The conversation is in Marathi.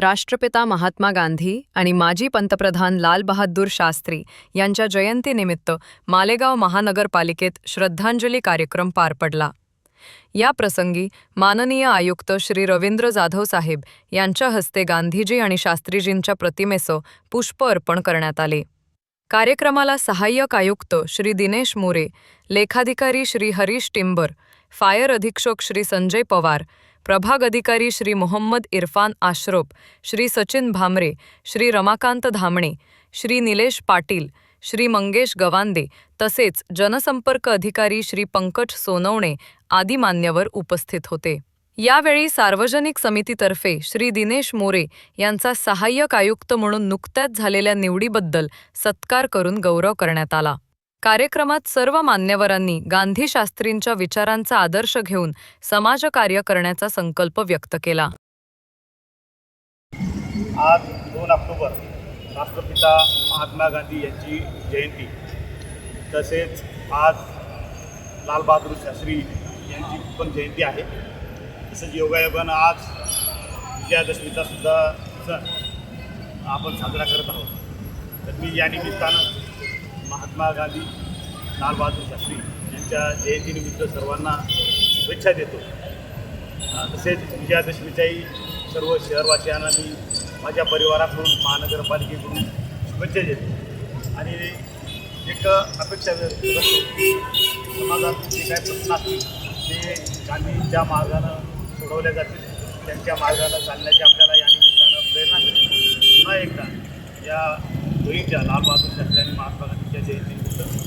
राष्ट्रपिता महात्मा गांधी आणि माजी पंतप्रधान लाल बहादूर शास्त्री यांच्या जयंतीनिमित्त मालेगाव महानगरपालिकेत श्रद्धांजली कार्यक्रम पार पडला. या प्रसंगी माननीय आयुक्त श्री रवींद्र जाधव साहेब यांच्या हस्ते गांधीजी आणि शास्त्रीजींच्या प्रतिमेसं पुष्प अर्पण करण्यात आले. कार्यक्रमाला सहाय्यक आयुक्त श्री दिनेश मोरे लेखाधिकारी श्री हरीश टिंबर फायर अधीक्षक श्री संजय पवार प्रभाग अधिकारी श्री मोहम्मद इरफान आश्रोप श्री सचिन भामरे श्री रमाकांत धामणे श्री निलेश पाटील श्री मंगेश गवांदे तसेच जनसंपर्क अधिकारी श्री पंकज सोनवणे आदी मान्यवर उपस्थित होते. यावेळी सार्वजनिक समितीतर्फे श्री दिनेश मोरे यांचा सहाय्यक आयुक्त म्हणून नुकत्याच झालेल्या निवडीबद्दल सत्कार करून गौरव करण्यात आला. कार्यक्रमात सर्व मान्यवरांनी गांधी शास्त्रींच्या विचारांचा आदर्श घेऊन समाजकार्य करण्याचा संकल्प व्यक्त केला. आज दोन ऑक्टोबर राष्ट्रपिता महात्मा गांधी यांची जयंती. तसेच आज लालबहादूर शास्त्री यांची पण जयंती आहे. तसंच योगायोगानं आज विजयादशमीचा सुद्धा सण आपण साजरा करत आहोत. तर मी या निमित्तानं महात्मा गांधी लालबहादूर शास्त्री यांच्या जयंतीनिमित्त सर्वांना शुभेच्छा देतो. तसेच विजयादशमीच्याही सर्व शहरवासियांना मी माझ्या परिवाराकडून महानगरपालिकेकडून शुभेच्छा देतो. आणि एक अपेक्षा व्यक्त करतो समाजात जे काही प्रश्न असतील ते गांधींच्या मार्गानं सोडवल्या जातील. त्यांच्या मार्गाला चालण्याची आपल्याला या निमित्तानं प्रेरणा मिळेल. पुन्हा एकदा या दोहीच्या लालबहादूर शास्त्री आणि महात्मा गांधीच्या जयंतीनिमित्त.